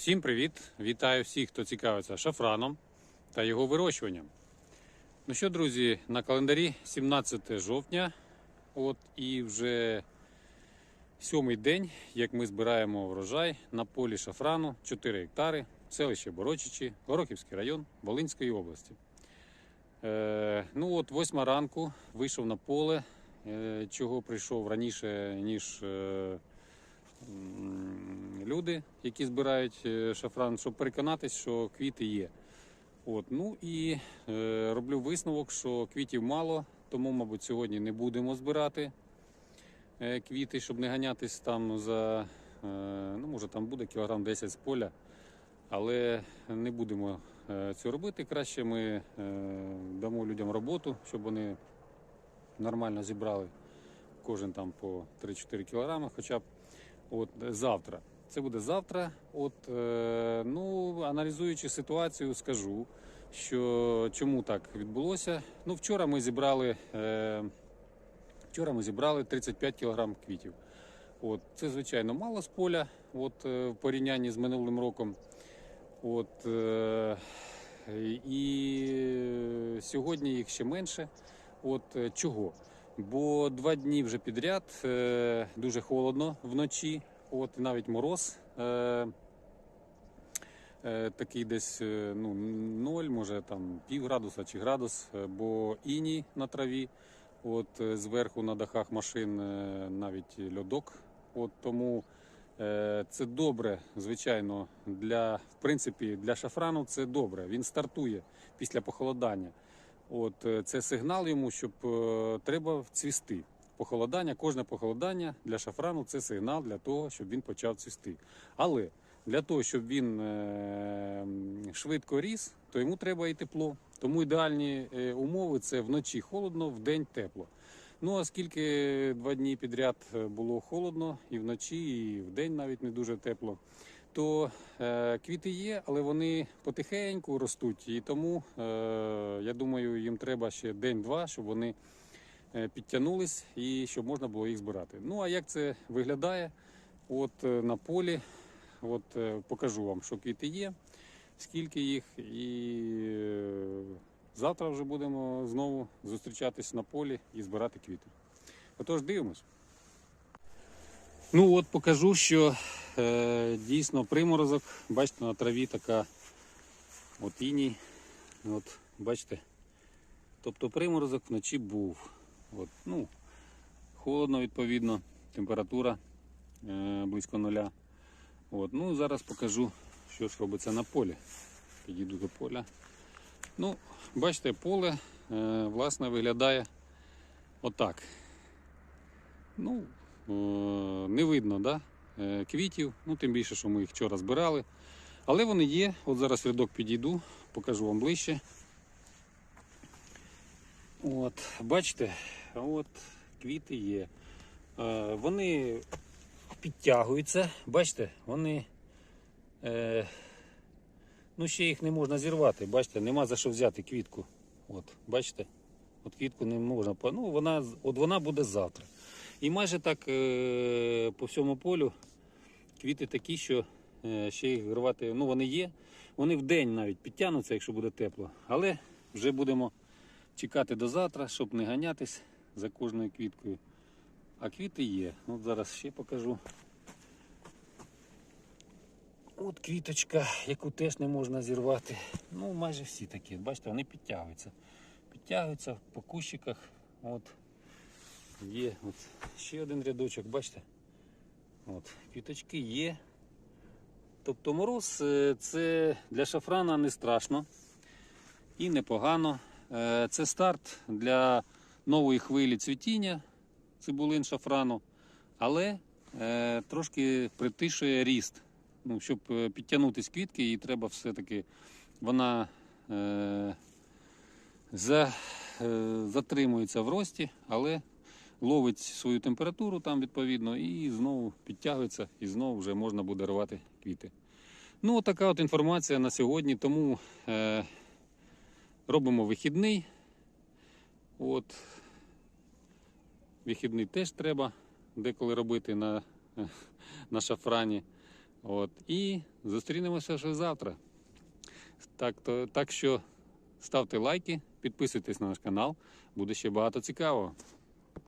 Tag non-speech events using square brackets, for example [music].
Всім привіт! Вітаю всіх, хто цікавиться шафраном та його вирощуванням. Ну що, друзі, на календарі 17 жовтня. От і вже сьомий день, як ми збираємо врожай на полі шафрану 4 гектари, селище Борочичі, Горохівський район Волинської області. Е, ну от, восьма ранку вийшов на поле, е, чого прийшов раніше, ніж. Е, люди, які збирають е, шафран, щоб переконатись, що квіти є. От, ну і е, роблю висновок, що квітів мало, тому, мабуть, сьогодні не будемо збирати е, квіти, щоб не ганятись там за, е, ну, може, там буде кілограм 10 з поля, але не будемо е, цього робити. Краще ми е, дамо людям роботу, щоб вони нормально зібрали кожен там по 3-4 кілограми, хоча б. От завтра. Це буде завтра. От е, ну аналізуючи ситуацію, скажу, що чому так відбулося. Ну, вчора ми зібрали е, вчора ми зібрали 35 кг квітів. От це звичайно мало з поля, от е, в порівнянні з минулим роком. От і сьогодні їх ще менше. От чого? Бо два дні вже підряд дуже холодно вночі, от і навіть мороз. Е, е, такий десь е, ну, 0, може там пів градуса чи градус, е, бо іній на траві, от е, зверху на дахах машин навіть льодок. От тому е, це добре, звичайно, для в принципі для шафрану це добре. Він стартує після похолодання. От це сигнал йому, щоб е, треба цвісти. Похолодання, кожне похолодання для шафрану це сигнал для того, щоб він почав цвісти. Але для того, щоб він е, швидко ріс, то йому треба і тепло. Тому ідеальні е, умови це вночі холодно, вдень тепло. Ну, оскільки два дні підряд е, було холодно і вночі, і вдень навіть не дуже тепло, то е, квіти є, але вони потихеньку ростуть. І тому е, я думаю, їм треба ще день-два, щоб вони е, підтягнулись і щоб можна було їх збирати. Ну а як це виглядає? От е, на полі, от е, покажу вам, що квіти є, скільки їх, і е, завтра вже будемо знову зустрічатись на полі і збирати квіти. Отож, дивимось. Ну от покажу, що е, дійсно приморозок. Бачите, на траві така от іній. От, бачите. Тобто приморозок вночі був. От, ну, холодно, відповідно, температура е, близько нуля. От, ну, зараз покажу, що ж робиться на полі. Підійду до поля. Ну, бачите, поле е, власне виглядає отак. Ну, е, не видно да? е, квітів, ну тим більше, що ми їх вчора збирали. Але вони є. От зараз рядок підійду, покажу вам ближче. От, бачите, от квіти є. Е, вони підтягуються, бачите, вони. Е, ну, ще їх не можна зірвати, бачите, нема за що взяти квітку. От, бачите? От квітку не можна. Ну, вона, от вона буде завтра. І майже так е, по всьому полю квіти такі, що е, ще їх рвати. Ну, вони є. Вони в день навіть підтягнуться, якщо буде тепло. Але вже будемо чекати до завтра, щоб не ганятись за кожною квіткою. А квіти є. От зараз ще покажу. От квіточка, яку теж не можна зірвати. Ну, майже всі такі. Бачите, вони підтягуються. Підтягуються по кущиках. От. Є от ще один рядочок, бачите? От, квіточки є. Тобто мороз е, це для шафрана не страшно і непогано. Е, Це старт для нової хвилі цвітіння цибулин шафрану, але е, трошки притишує ріст. Ну, щоб е, підтягнутись квітки, їй треба все-таки вона е, за, е, затримується в рості, але ловить свою температуру там відповідно і знову підтягується, і знову вже можна буде рвати квіти. Ну, така от інформація на сьогодні, тому робимо вихідний. От, вихідний теж треба деколи робити на, [laughs] на шафрані. От, і зустрінемося вже завтра. Так, то, так що ставте лайки, підписуйтесь на наш канал, буде ще багато цікавого.